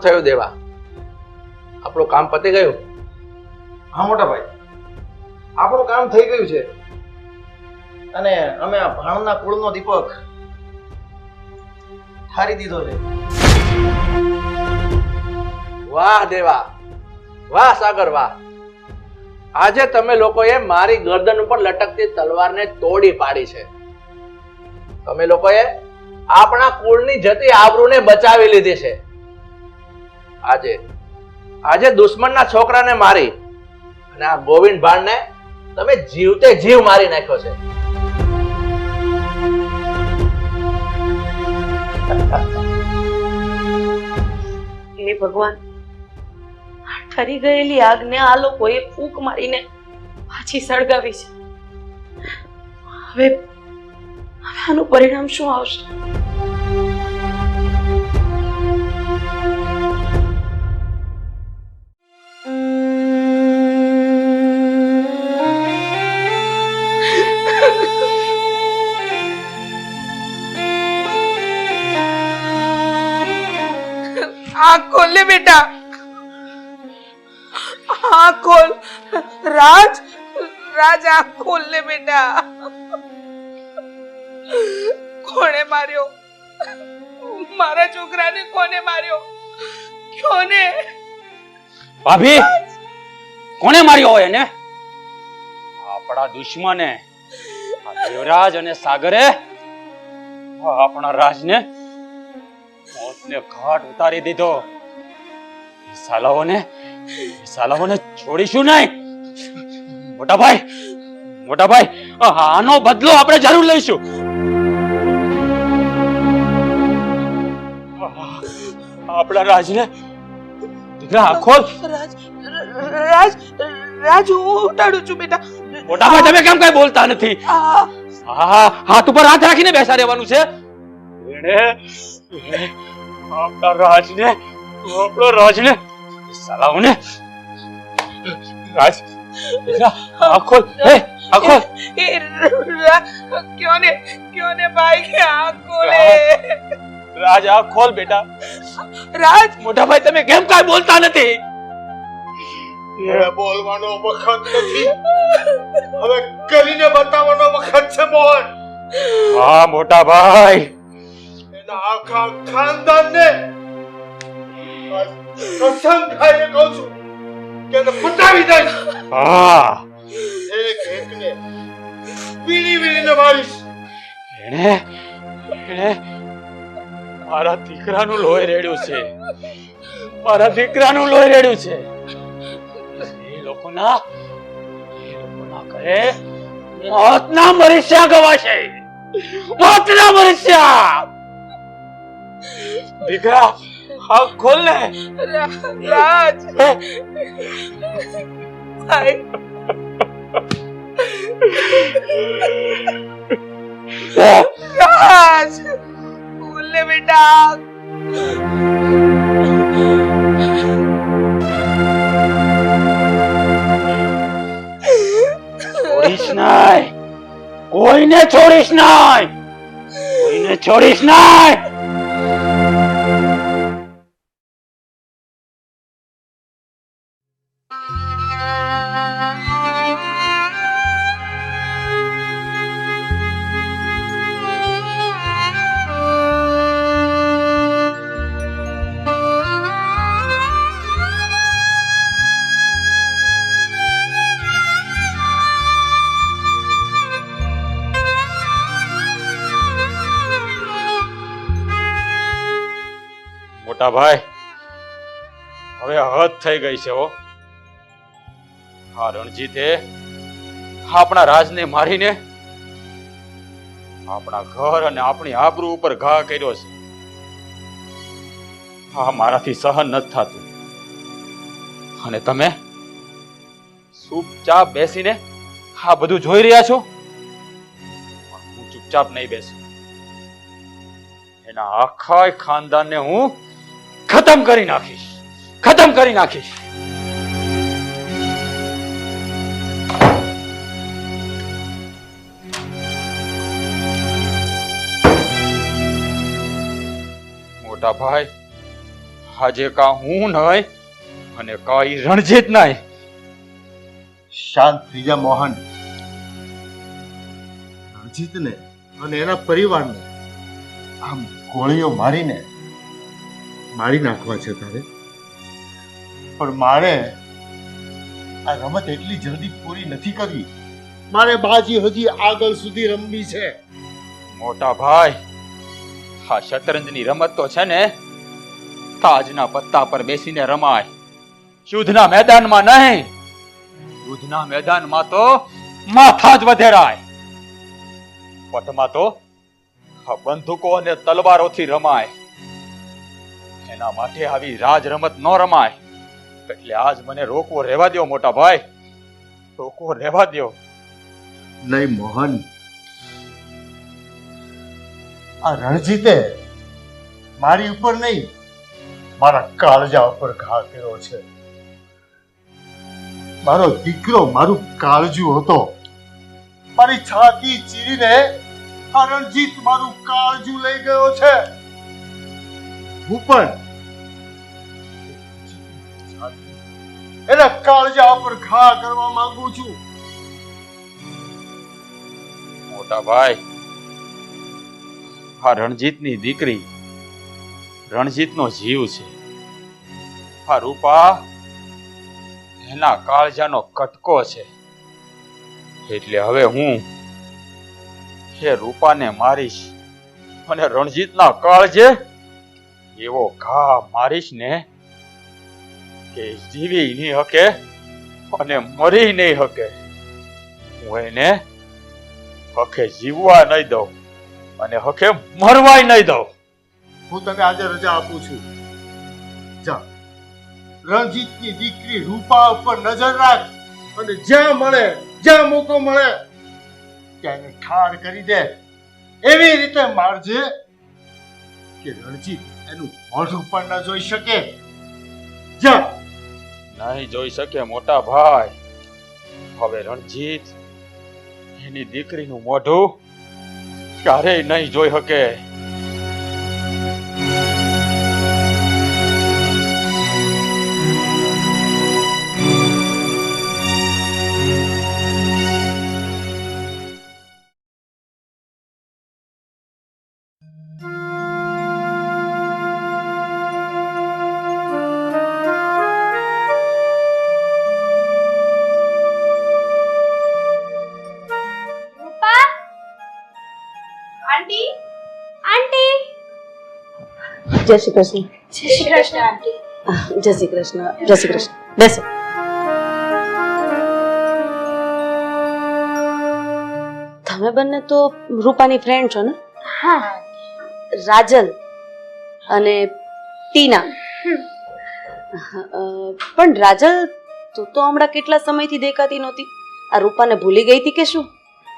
શું થયું દેવા? આપણું કામ પતી ગયું? હા મોટા ભાઈ. આપણું કામ થઈ ગયું છે. અને અમે આ ભાણના કુળનો દીપક ઠારી દીધો છે. વાહ દેવા. વાહ સાગર વાહ. આજે તમે લોકોએ મારી ગરદન ઉપર લટકતી તલવારને તોડી પાડી છે. તમે લોકોએ આપણા કુળની જતી આબરૂને બચાવી લીધી છે. આજે. આજે દુશ્મનના છોકરાને મારી અને આ ગોવિંદ ભાણને તમે જીવતે જીવ મારી નાખ્યો છે. હે ભગવાન, ઠરી ગયેલી આગને આ લોકોએ ફૂંક મારીને પાછી સળગાવી છે. હવે હવે આનું પરિણામ શું આવશે? આંખ ખોલ લે બેટા. આંખ ખોલ. રાજ રાજ આંખ ખોલ લે બેટા. કોણે માર્યો? મારા છોકરાને કોને માર્યો? કોને ભાભી, કોણે માર્યો હોય એને? આપણા દુશ્મને દેવરાજ અને સાગરે આપણા રાજને મોતને ઘાટ ઉતારી દીધો. એ સાલાઓને એ સાલાઓને છોડીશું નહીં. મોટા ભાઈ મોટા ભાઈ આનો બદલો આપણે જરૂર લઈશું. આપણા રાજને દીકરા આખો રાજ રાજ રાજ હું ઉટાડું છું બેટા. મોટા ભાઈ તમે કેમ કઈ બોલતા નથી? હા હાથ ઉપર હાથ રાખીને બેસા રહેવાનું છે. એણે આપણા રાજને આપણો રાજને સલાવને રાજ આંખો હે આંખો. એ રા- ક્યો ને ક્યો ને ભાઈ કે આંખ રાજ આ ખોલ બેટા. રાજ! મોટા ભાઈ તમે કેમ કાંઈ બોલતા નથી? એ બોલવાનો વખત નથી. હવે કરીને બતાવવાનો વખત છે મોહન હા મોટા ભાઈ. એના આખા ખાનદાનને કસમ ખાઈને કહું છું કે એને પટાવી દઈશ હા એક એકને વીણી વીણીને મારીશ એણે એણે મારા દીકરાનું લોહી રેડ્યું છે મારા દીકરાનું લોહી રેડ્યું છે એ લોકોના એ લોકોના ઘરે મોતના મરીસ્યા ગવાશે મોતના મરીસ્યા દીકરા હા ખોલ ને. રાજ. રાજ. ખોલ ને બેટા. છોડીશ નહીં. કોઈને છોડીશ નહીં. કોઈને છોડીશ નહીં. મોટા ભાઈ હવે હદ થઈ ગઈ છે આ રણજીતે આપણા રાજને મારીને આપણા ઘર અને આપણી આબરૂ ઉપર ઘા કર્યો છે. આ મારાથી સહન નથી થતું. અને તમે ચૂપચાપ બેસીને આ બધું જોઈ રહ્યા છો? હું ચૂપચાપ નહીં બેસું. એના આખા ખાનદાનને હું ખતમ કરી નાખીશ. ખતમ કરી નાખીશ. મોટા ભાઈ, આજે કા હું નહીં અને કા ઈ રણજીત નહીં. શાંત થઈ જા મોહન. રણજીતને અને એના પરિવારને આમ ગોળીઓ મારીને મારી નાખવા છે તારે? પણ મારે આ રમત એટલી જલ્દી પૂરી નથી કરવી. મારે બાજી હજી આગળ સુધી રમવી છે. મોટા ભાઈ આ શતરંજની રમત તો છે ને તાજના પત્તા પર બેસીને રમાય. યુદ્ધના મેદાનમાં નહીં યુદ્ધના મેદાનમાં તો માથા જ વધેરાય. પટમાં તો આ બંદૂકો અને તલવારોથી રમાય. એના માટે આવી રાજ રમત ન રમાય. એટલે આજ મને રોકવો રહેવા દ્યો મોટા ભાઈ. રોકવો રહેવા દ્યો. નહીં મોહન. આ રણજીતે મારી ઉપર નહીં મારા કાળજા ઉપર ઘા કર્યો છે. મારો દીકરો મારું કાળજું હતો. મારી છાતી ચીરીને આ રણજીત મારું કાળજું લઈ ગયો છે. હું પણ એના કાળજા ઉપર ઘા કરવા માંગુ છું. મોટા ભાઈ, આ રણજીતની દીકરી રણજીતનો જીવ છે. આ રૂપા એના કાળજાનો કટકો છે. એટલે હવે હું એ રૂપાને મારીશ અને રણજીતના કાળજે એવો ઘા મારીશ ને કે જીવી નહીં હકે અને મરી નહીં હકે. હું એને હકે જીવવા નહીં દઉં અને હકે મરવાય નહીં દઉં. હું તને આજે રજા આપું છું. જા. રણજીતની દીકરી રૂપા ઉપર નજર રાખ અને જ્યાં મળે, જ્યાં મોકો મળે, ત્યાં એને ઠાર કરી દે. એવી રીતે મારજે કે રણજીત એનું મોઢું પણ ન જોઈ શકે. જા. નહીં જોઈ શકે મોટા ભાઈ. હવે રણજીત એની દીકરીનું મોઢું ક્યારેય નહીં જોઈ શકે. જય શ્રી કૃષ્ણ. જય શ્રી કૃષ્ણ આંટી. જય શ્રી કૃષ્ણ જય શ્રી કૃષ્ણ. બેસો. તમે બંને તો રૂપાની ફ્રેન્ડ છો ને? હા. રાજલ અને ટીના. પણ રાજલ તું તો હમણાં કેટલા સમયથી દેખાતી નહોતી? આ રૂપાને ભૂલી ગઈ હતી કે શું?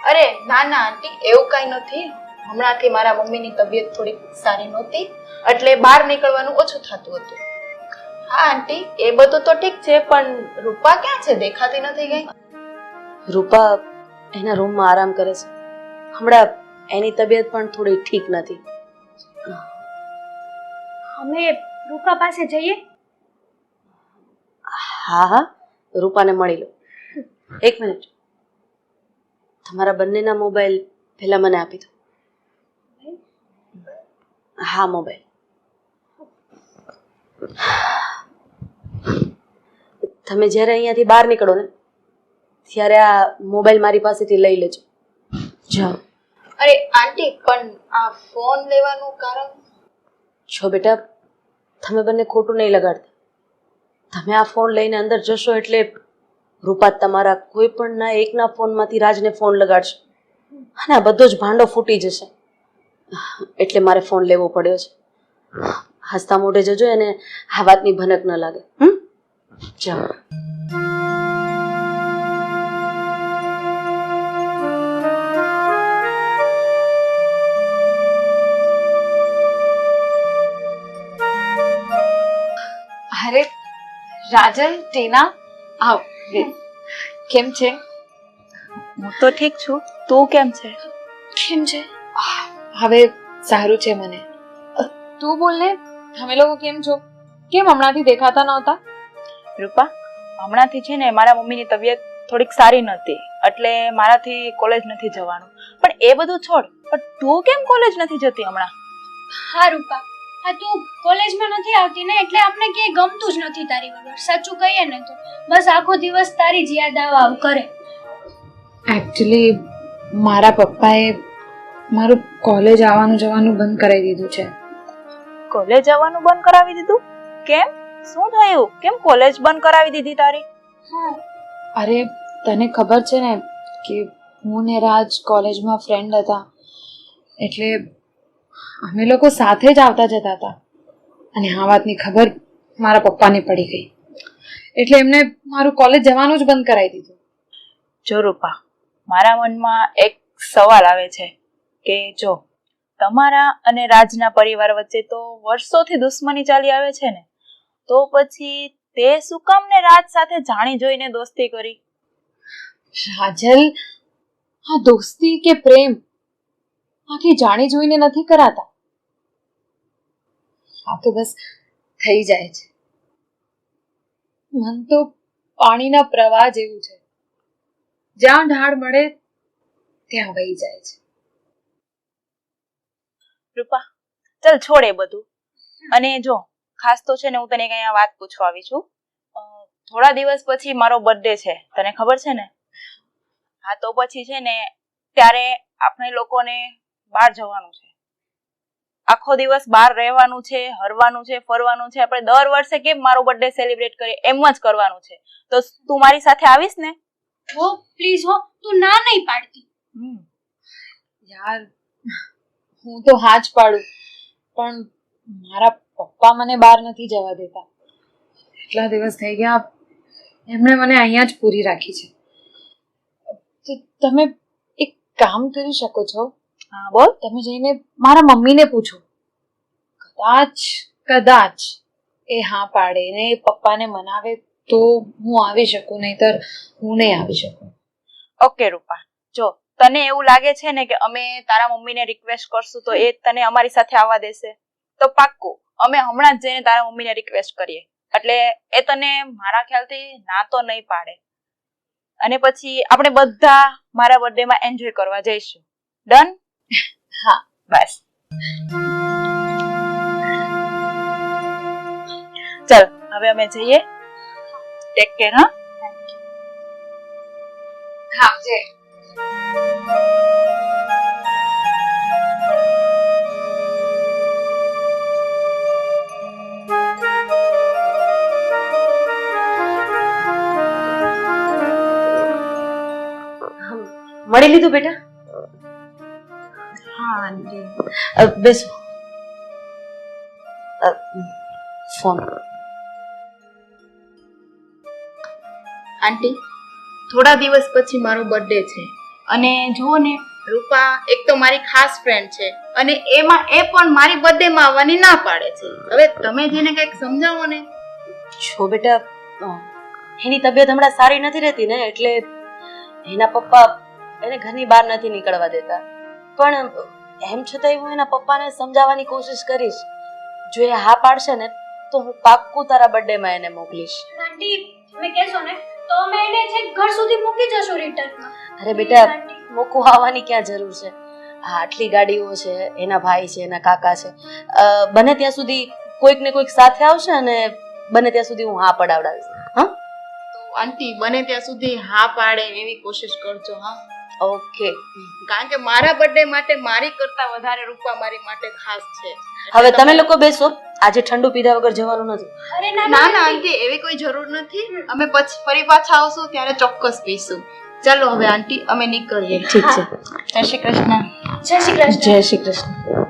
અરે ના ના આંટી એવું કઈ નથી. હમણાંથી મારા મમ્મીની તબિયત થોડી સારી નહોતી એટલે બહાર નીકળવાનું ઓછું થતું હતું. હા આંટી એ બધું તો ઠીક છે પણ રૂપા ક્યાં છે? દેખાતી નથી ગઈ રૂપા એના રૂમમાં આરામ કરે છે. હમણાં એની તબિયત પણ થોડી ઠીક નથી. અમે રૂપા પાસે જઈએ? હા હા રૂપાને મળી લો. એક મિનિટ. તમારા બંનેના મોબાઈલ પહેલા મને આપી દો. હા મોબાઈલ. તમે જ્યારે અહીંયાથી બહાર નીકળો ને ત્યારે આ મોબાઈલ મારી પાસેથી લઈ લેજો. જાઓ. અરે આંટી પણ આ ફોન લેવાનું કારણ? છો બેટા તમે બંને ખોટું નહીં લગાડતા. તમે આ ફોન લઈને અંદર જશો એટલે રૂપા તમારા કોઈ પણ ના એકના ફોનમાંથી રાજને ફોન લગાડશે. અને આ બધો જ ભાંડો ફૂટી જશે. એટલે મારે ફોન લેવો પડ્યો છે. હસતા મોઢે જજો એને આ વાતની ભનક ન લાગે. હમ? ચાલો અરે રાજન ટીના આવ. કેમ છે? હું તો ઠીક છું. તું કેમ છે? કેમ છે? હવે સારું છે મને. તું બોલ ને તમે લોકો કેમ છો? કેમ હમણાંથી દેખાતા નહોતા? રૂપા હમણાંથી છે ને મારા મમ્મીની તબિયત થોડીક સારી નહોતી એટલે મારાથી કોલેજ નથી જવાનું. પણ એ બધું છોડ પણ તું કેમ કોલેજ નથી જતી હમણાં? હા રૂપા. હા તું કોલેજમાં નથી આવતી ને એટલે આપણે ક્યાંય ગમતું જ નથી તારી વગર. સાચું કહીએ ને તો બસ આખો દિવસ તારી જ યાદ આવ આવ કરે. એકચ્યુઅલી મારા પપ્પાએ મારું કોલેજ આવવાનું જવાનું બંધ કરાવી દીધું છે. કોલેજ જવાનું બંધ કરાવી દીધું? કેમ? શું થયું? કેમ કોલેજ બંધ કરાવી દીધી તારી? અરે તને ખબર છે ને કે હું ને રાજ કોલેજમાં ફ્રેન્ડ હતા. એટલે અમે લોકો સાથે જ આવતા જતા હતા. અને આ વાતની ખબર મારા પપ્પાને પડી ગઈ. એટલે એમને મારું કોલેજ જવાનું જ બંધ કરાવી દીધું. જો રૂપા મારા મનમાં એક સવાલ આવે છે. કે જો તમારા અને રાજના પરિવાર વચ્ચે તો વર્ષોથી દુશ્મની ચાલી આવે છે ને, તો પછી તે શું કામ ને રાજ સાથે જાણી જોઈને દોસ્તી કરી? રાજલ, આ દોસ્તી કે પ્રેમ આખી જાણી જોઈને નથી કરાતા? આ તો બસ થઈ જાય છે. મન તો પાણીના પ્રવાહ જેવું છે. જ્યાં ઢાળ મળે, ત્યાં વહી જાય છે. રૂપા ચલ છોડે બધું. અને જો ખાસ તો છે ને હું તને કઈ વાત પૂછવા આવી છું. થોડા દિવસ પછી મારો બર્થડે છે. તને ખબર છે ને? હા તો પછી છે ને ત્યારે આપણે લોકોને બહાર જવાનું છે. આખો દિવસ બહાર રહેવાનું છે હરવાનું છે ફરવાનું છે. આપણે દર વર્ષે કેમ મારો બર્થડે સેલિબ્રેટ કરીએ? એમ જ કરવાનું છે. તો તું મારી સાથે આવીશ ને? હો પ્લીઝ હો તું ના નહીં પાડતી. યાર હું તો હા જ પાડું. પણ મારા પપ્પા મને બહાર નથી જવા દેતા. એટલા દિવસ થઈ ગયા એમણે મને અહીંયા જ પૂરી રાખી છે. તમે એક કામ કરી શકો છો. હા બોલ. તમે જઈને મારા મમ્મીને પૂછો. કદાચ કદાચ એ હા પાડે ને પપ્પાને મનાવે તો હું આવી શકું નહીતર હું નહીં આવી શકું. ઓકે રૂપા. જો તને એવું લાગે છે ને કે અમે તારા મમ્મીને રિક્વેસ્ટ કરશું તો એ તને અમારી સાથે આવવા દેશે? તો પાક્કું અમે હમણાં જ જઈને તારા મમ્મીને રિક્વેસ્ટ કરીએ. એટલે એ તને મારા ખ્યાલથી ના તો નહીં પાડે. અને પછી આપણે બધા મારા બર્થડે માં એન્જોય કરવા જઈશું. ડન હા. બસ. ચાલ હવે અમે જઈએ. ટેક કેર હા? હા જય. મળી લીધું બેટા? હા આંટી. બેસો. ફોન. આંટી થોડા દિવસ પછી મારો બર્થડે છે. અને જુઓ ને રૂપા એક તો મારી ખાસ ફ્રેન્ડ છે અને એમાં એ પણ મારી બર્થડે માં આવવાની ના પાડે છે. હવે તમે જેને કંઈક સમજાવો ને. છો બેટા એની તબિયત હમણાં સારી નથી રહેતી ને એટલે એના પપ્પા એને ઘરની બહાર નથી નીકળવા દેતા. પણ એમ છતાંય હું એના પપ્પાને સમજાવવાની કોશિશ કરીશ. જો એ હા પાડશે ને તો હું પાક્કું તારા બર્થડેમાં એને મોકલીશ. આંટી તમે કહેશો ને તો અમે એને છેક ઘર સુધી મૂકી જશું રિટર્ન અરે બેટા મૂકવા આવવાની ક્યાં જરૂર છે? હા આટલી ગાડીઓ છે એના ભાઈ છે એના કાકા છે. બને ત્યાં સુધી કોઈક ને કોઈક સાથે આવશે અને બને ત્યાં સુધી હું હા પડાવડાવીશ. હા? તો આંટી બને ત્યાં સુધી હા પાડે એવી કોશિશ કરજો હા? ઓકે કારણ કે મારા બર્થડે માટે મારી કરતા વધારે રૂપા મારી માટે ખાસ છે. હવે તમે લોકો બેસો. આજે ઠંડુ પીધા વગર જવાનું નથી. અરે ના ના ના આંટી. એવી કોઈ જરૂર નથી. અમે પછી ફરી પાછા આવશું ત્યારે ચોક્કસ પીશું. ચાલો હવે આંટી અમે નીકળીએ. ઠીક છે. જય શ્રી કૃષ્ણ જય શ્રી કૃષ્ણ. જય શ્રી કૃષ્ણ.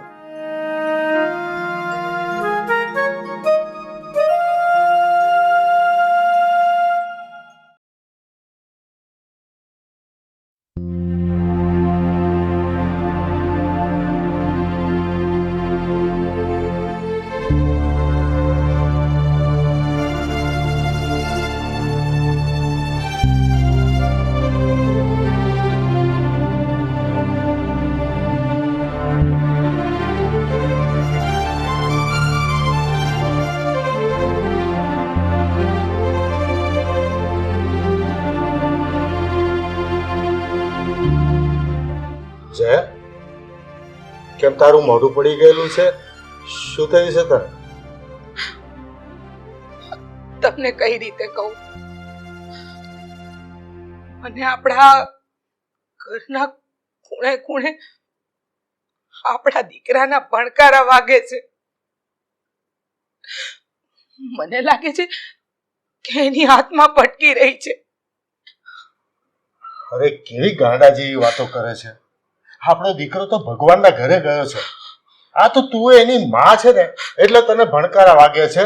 તારું મોઢું પડી ગયેલું છે? શું થયું છે તને? તમને કઈ રીતે કહું? અને આપણા ઘરના ખૂણે ખૂણે આપણા દીકરાના ભણકારા વાગે છે. મને લાગે છે કે એની હાથમાં ભટકી રહી છે. અરે કેવી ગાંડા જેવી વાતો કરે છે? આપણો દીકરો તો ભગવાનના ઘરે ગયો છે. આ તો તું એની માં છે ને, એટલે તને ભણકારા વાગે છે.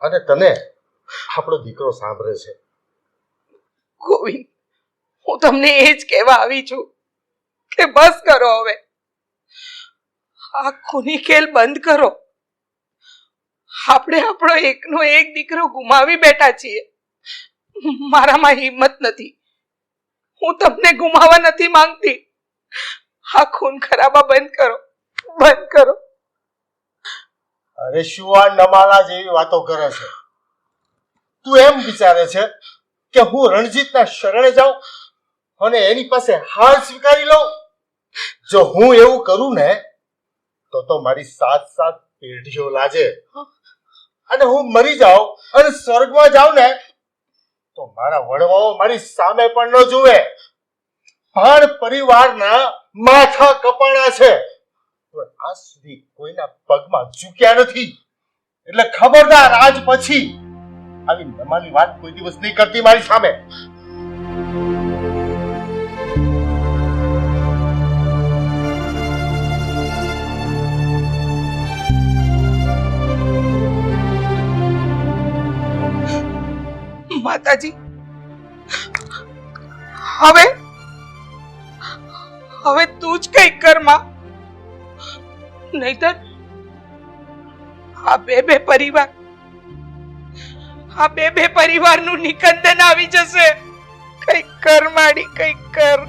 અને તને આપણો દીકરો સાંભળે છે. ગોવિંદ, હું તમને એ જ કહેવા આવી છું કે બસ કરો હવે. આ ખૂની ખેલ બંધ કરો. આપણે આપણો એકનો એક દીકરો ગુમાવી બેઠા છીએ. મારામાં હિંમત નથી. હું તમને ગુમાવા નથી માંગતી. આ ખૂન ખરાબા બંધ કરો બંધ કરો. અરે શું આ નમાલા જેવી વાતો કરે છે? તું એમ વિચારે છે કે હું રણજીતના શરણે જાઉં અને એની પાસે હાર સ્વીકારી લઉં? જો હું એવું કરું ને, તો તો મારી સાત સાત પેઢીઓ લાજે. અને હું મરી જાઉં અને સ્વર્ગમાં જાઉં ને, તો મારા વડવાઓ મારી સામે પણ ન જુએ. ભાણ પરિવારના માથા કપાણા છે. પણ આજ સુધી કોઈના પગમાં ઝૂક્યા નથી. એટલે ખબરદાર આજ પછી આવી નમાની વાત કોઈ દિવસ નહીં કરતી મારી સામે. માતાજી, હવે હવે તું જ કઈ કર, માં. નહીતર આ બે બે પરિવાર, આ બે બે પરિવારનું નિકંદન આવી જશે. કઈ કર, માડી કઈ કર.